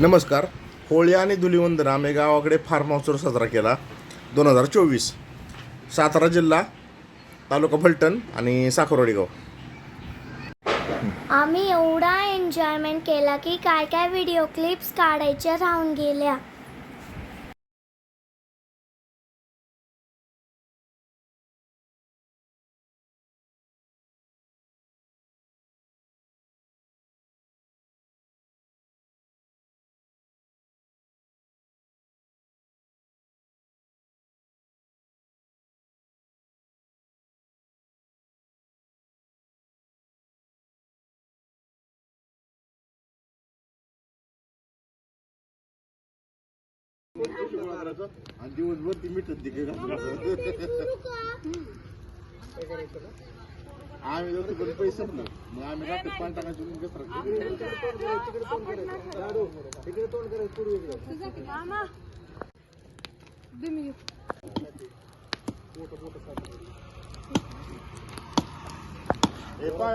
नमस्कार. होळी आणि धुलिवंदन आम्ही गावाकडे फार्म हाऊसवर साजरा केला. दोन हजार चोवीस. सातारा जिल्हा तालुका फलटण आणि साखरवाडी गाव आम्ही एवढा एन्जॉयमेंट केला की काय काय व्हिडिओ क्लिप्स काढायच्या राहून गेल्या. आणि दिवसभर ती मिठत तिकडे आम्ही जातो पण पैसे ना मग आम्ही रात्री तिकडे टाकायचं म्हणून घसरत हे पाय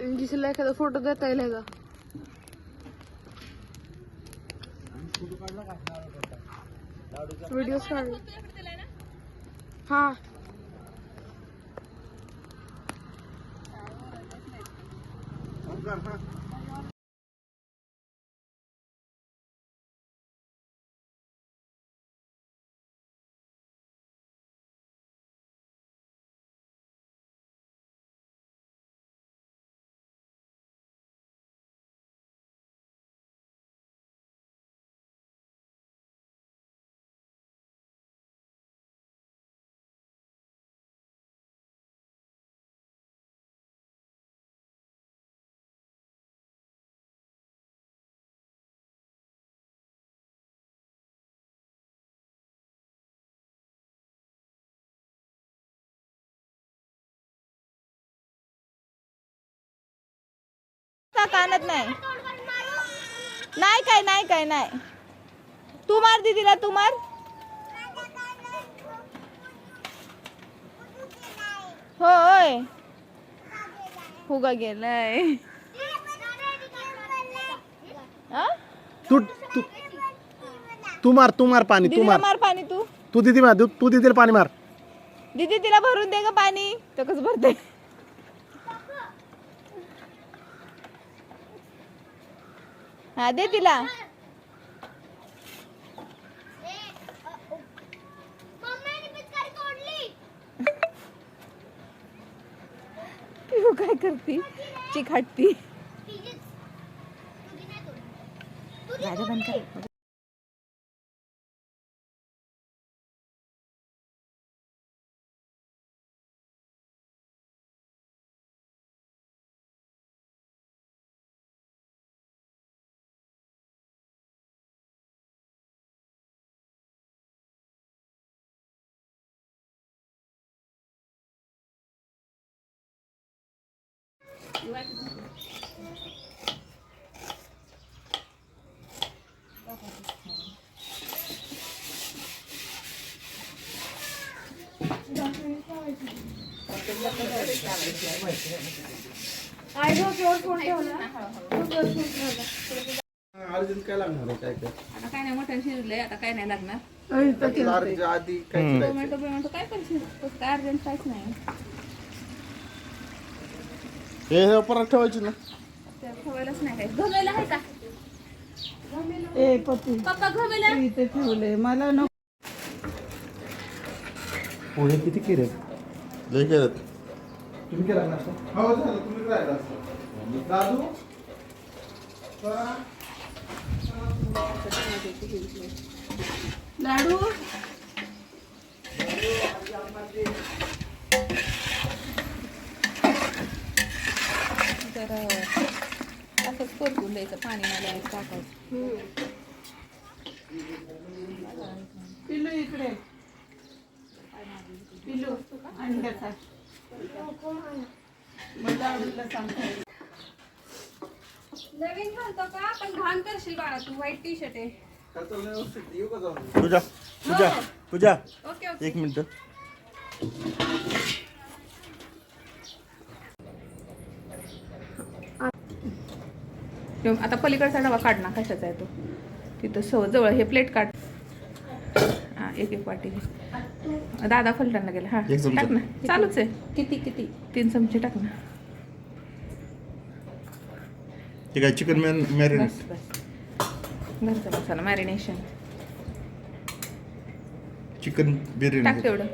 दिसला एखादा फोटो देता येईल का व्हिडिओ काढ हा. का कानात नाही? नाही काय नाही काय नाही. तू मार दीदीला तू मार. होय. फुगा गेलाय. हा? तू तू तू मार तू मार पाणी तू दीदीला मार. मार पाणी तू. तू दिदी मार तू दिदीला पाणी मार. दीदी तिला भरून दे ग पाणी. तो कसं भरते हा दे तिला. तू काय करती? चिकाटती राजा बंद कर. अर्जंट काय लागणार आहे? काय काय आता काय नाही मोठं शिजलंय आता काय नाही लागणार. आधी काय? टोमॅटो बिमॅटो काय पण काय अर्जंट काहीच नाही. हे हे परत ठेवायची ना. ठेवायलाच नाही काय. घमेला आहे का? ए पप्पू पप्पा घमेला. इथे ठेवले मला नको. पोहे किती केले लय केलं तुम्ही केला नाश्ता? हो झालं तुम्ही राहिला असतं. दादू लाडू. द्यायचं पाणी नाही द्यायचं टाकायचं. पिलू इकडे. पिलू आणि घ्याचा मग दादूला सांगते नवीन घालतो का? पण घाण करशील बाळा तू व्हाईट टी शर्ट आहे. पूजा पूजा पूजा. Okay okay. एक मिनिट. आता पलीकडचा डबा काढ ना कशाचा आहे तो? तिथं सव जवळ हे प्लेट काढ. हा एक एक वाटी. दादा फलटणला गेला. हा. टाक ना. चालूच आहे. किती किती? तीन चमचे टाक ना. Chicken man marinate? घरचा मसाला मॅरिनेशन. चिकन टाक बिर्याणी तेवढं.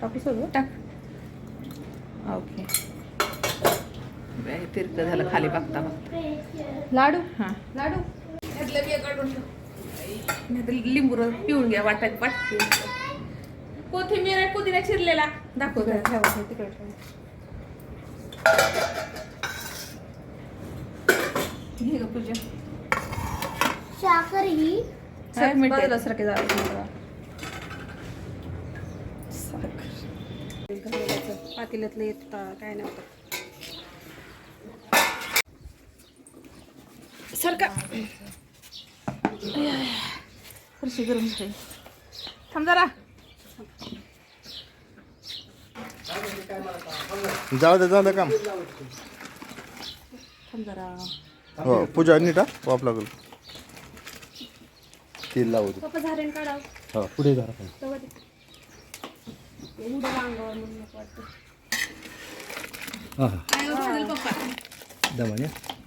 टाकू सगळं टाक. ओके. तिरक झालं खाली बघता बघता. लाडू? हां. लाडू? त्यातलं काढून ठेव. नाहीतर लिंबू रस पिऊन घ्या वाटत वाटते. कोथिंबीर आहे पुदिना चिरलेला. दाखव ठेवा तिकडे ठेवा. घे ग पूजा. साखर ही सारखे जावे पातेल्यातलं येत काय नव्हतं सरका फरशी गरम थांब जरा. जाऊ दे काम. थांब जरा. हो पूजा नीट हा वाप लागल. तेल लावू दे. पप्पा झारेन काढाव हा पुढे जा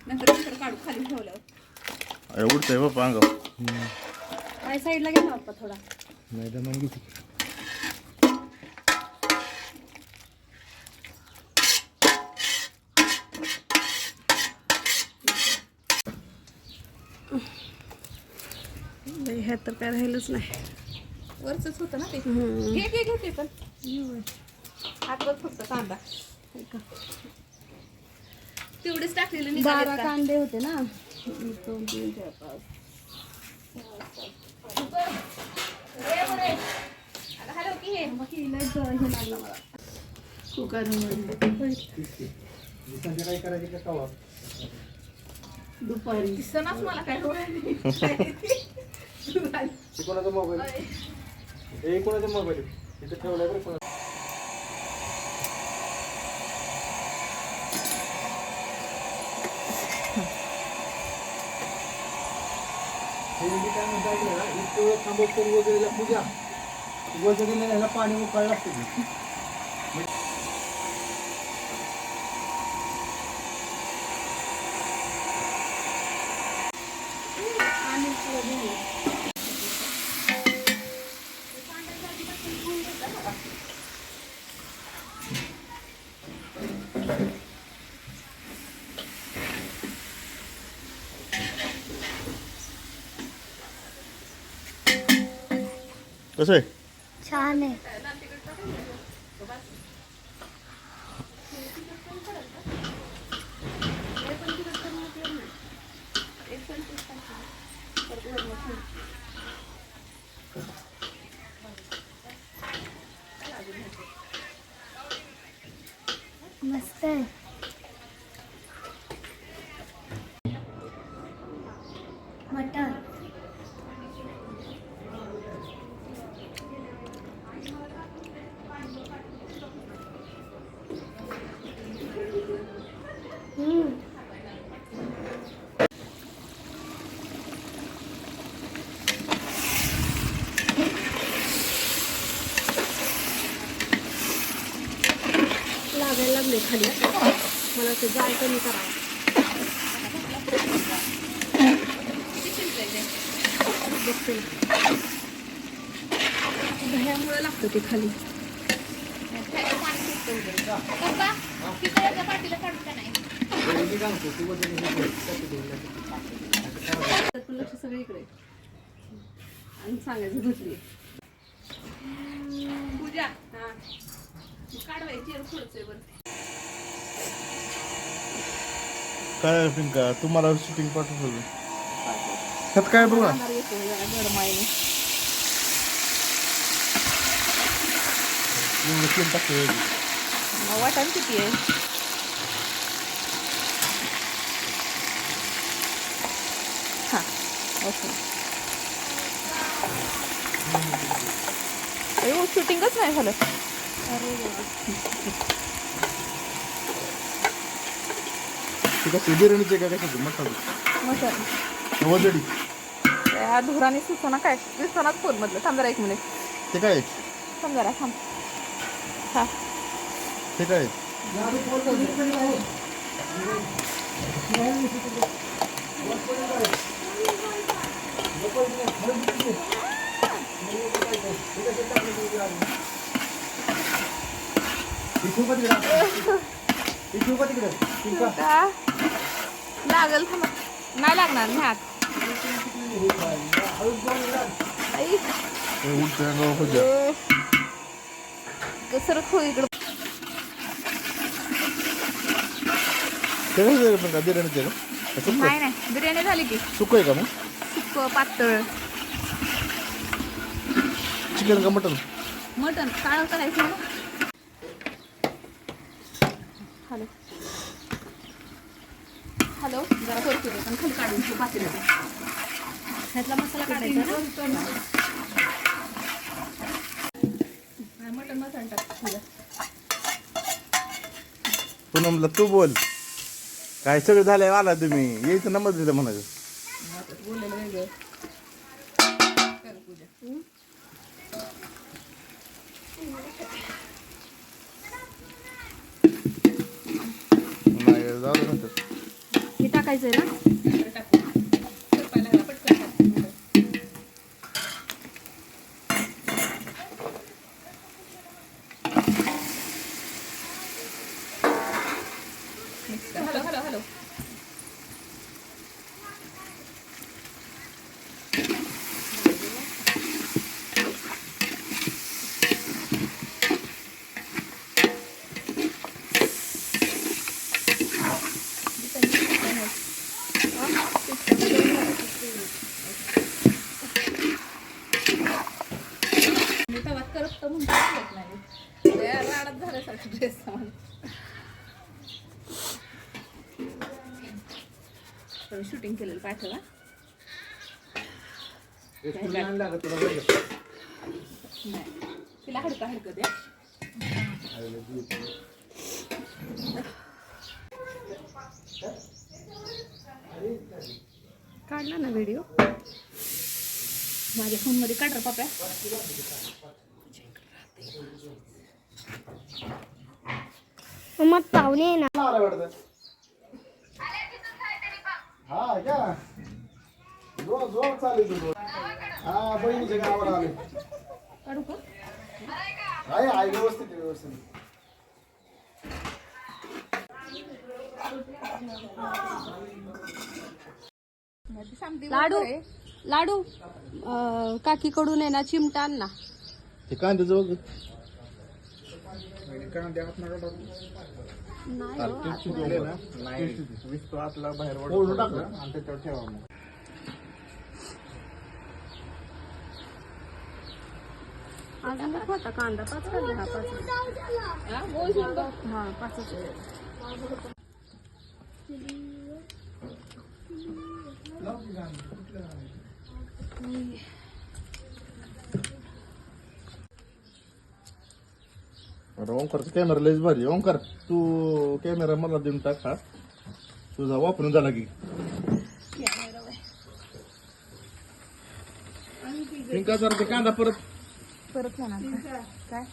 नंतर काढू खाली ठेवल्यावर. उडतंय बाप्पा अंगावर काय साईडला घ्या ना पप्पा थोडा. नाही दमान किती ह्यात तर काय राहिलंच नाही. वरच होतं ना ते. घे घे घे ते पण. हातवर फक्त कांदा. तेवढेच टाकलेलं बारा कांदे होते ना. दोन तीन चार पाच. हे दुपारी मला काय कोणाचा मोबाईल हे कोणाचा मोबाईल तिथे ठेवलाय बरं कोणा हे मी काय म्हणता ऐकलं ना इतकं वगैरे पूजा. वगैरे ह्याला पाणी उकळलं असतं कसं आहे? छान आहे. मस्त आहे मटर हम्म लागायला लागले खाली. मला ते जाळ कमी करावं बघते. दह्यामुळे लागतं ते खाली. त्यातून लक्ष सगळं इकडे. आणि सांगायचं दुसरी पूजा. हा. काय पिंका तुम्हाला शूटिंग पाठवतो त्यात काय बघा? अंधार वाटण किती आहे? हां ओके. शूटिंगच नाही झालं. ते कसं बिर्याणीचे काय कशाचं मसाला. वजडी. त्या धुराने सुचना काय? दिसतानाच फोनमधलं थांब जरा एक मिनिट. ते काय? थांब जरा थांब. हा. ते काय? इथून का तिकडं इथून का तिकडं पिंका का लागल थांबा. नाही लागणार उलट कसर खो इकडं. ते पिंका बिर्याणीचे का? सुक्क नाही नाही. बिर्याणी झाली की. सुक्क आहे का मग? सुक पातळ. चिकन का मटन? मटन. काळं करायचं ना? हॅलो. हॅलो. जरा करतो पण खाली काढून ठेव पातेल्यात. ह्यातला मसाला काढायचा ना? हा, मटन मसाला टाक. पूनमला तू बोल. काय सगळं झालंय आला तुम्ही? यायचं नंबर दिलं म्हणायचं. पूजा नाही जाऊ दे नंतर हे टाकायचंय ना इकडे टाकू करपायला लागला, पटकन टाक. Mix कर. हॅलो हॅलो हॅलो मी तेव्हा करत तर म्हणता येत नाही त्या राडात झाल्यासारखं ड्रेस शूटिंग केलेलं पाठवा. तुला हडका हडकं द्या. काढला ना व्हिडिओ माझ्या फोनमध्ये काढ रे पप्या. मग पाहुणे ना. हा क्या जोर जोर चालू तुझं. हा बहिणीच्या गावावर आले काढू का? आहे आहे व्यवस्थित आहे, व्यवस्थित लाडू. लाडू. अं, काकीकडून आहे ना चिमटा आण ना. ते कांद्याचं बघ नाही हो. फोडून टाकलं अजून नको होता कांदा पाच काढले हा पाच हा, मोजून बघ. हा पाचच आहे. अरे ओंकारचा कॅमेरा लयच भारी ओंकार तू कॅमेरा मला देऊन टाक हा. तुझा वापरून झाला की. पिंका ते कांदा परत. परत म्हणा काय?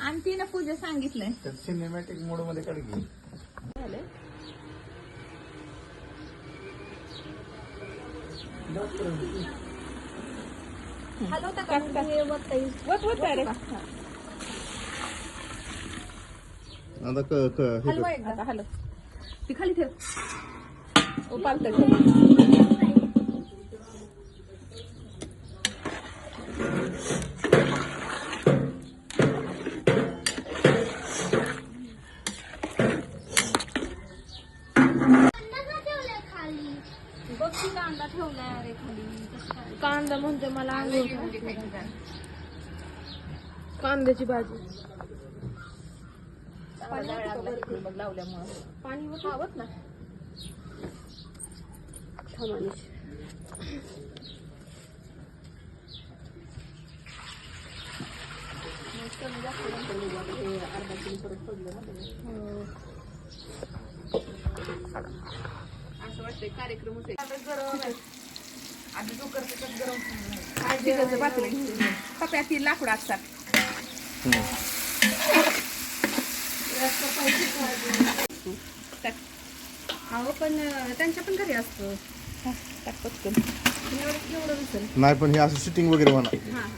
आणती ना पूजा सांगितलंय. सिनेमॅटिक मोडमध्ये काढ की. वत वत. आता क क हे कर. आता हॅलो ती खाली ठेव. ओ पालतं ठेव बघ की कांदा ठेवलाय अरे खाली. कसं काय कांदा म्हणते मला आंघोळ म्हणजे. कांद्याची भाजी. चांगलं जाळं लागलं मग लावल्यामुळं. पाणी वर खावत ना. असं वाटतंय कार्यक्रम होते आधी जो करते तसं गरम. तिकडचं घेऊन पप्या ती लाकूड असतात. अहो पण त्यांच्या पण घरी असतं. टाक पटकन एवढं एवढं दिसेल नाही पण हे असं सिटिंग वगैरे होणार. हा हा.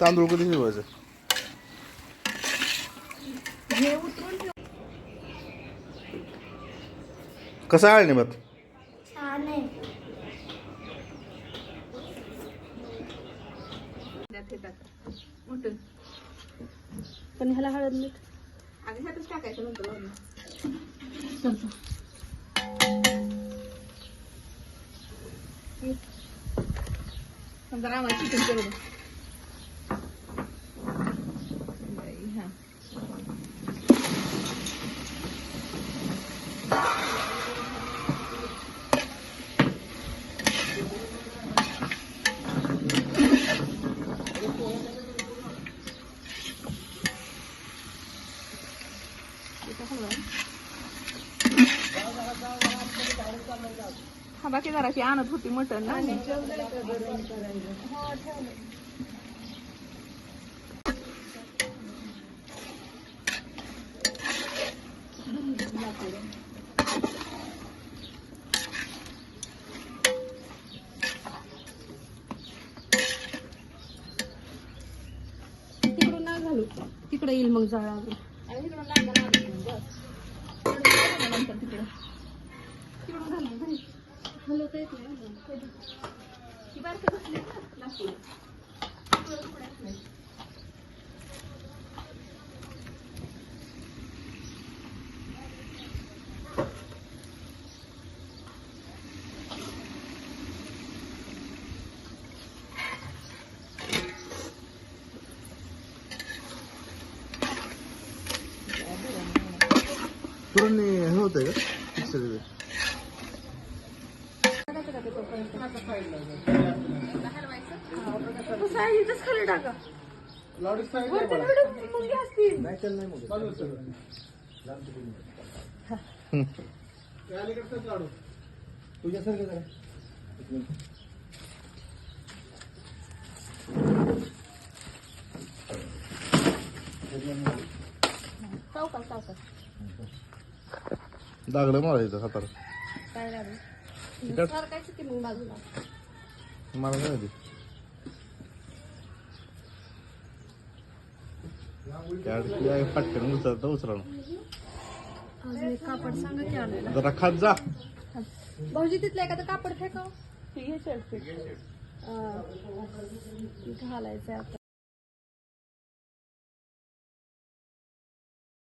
तांदूळ कधी शिजवायचं? कसं आहे हे मोठं पण ह्याला हळद मीठ. आधी ह्यातच टाकायचं नंतर. समजा आम्हाला चिकन करू दे. बाई, हा. हा ती आणत होती मटण ना. तिकडून नाही घालू तिकडे येईल मग जाळा आणि तिकडून लागलं ना तिकडून, बस. तिकडून घालू नंतर तिकडं. तिकडून घालू, घालू. हलवता येत नाही ती बारकं बसली ना, लाकूड. तिकडं तुकडं असलंय. पुरण हे होतंय का मिक्सर खाली टाका सांगितलं. लाडू मुंग्या असतील. नाही त्याला नाही मुलं. चालू सगळं. लांब अलीकडचंच लाडू? तुझ्यासारखं जरा. हाताला. काय मला काय माहिती. काय पटकन उचलता उचला अजून एक कापड सांगा की आणायला. जरा खात जा. भाऊजी तिथलं एखादं कापड फेकाव. घालायचंय आता.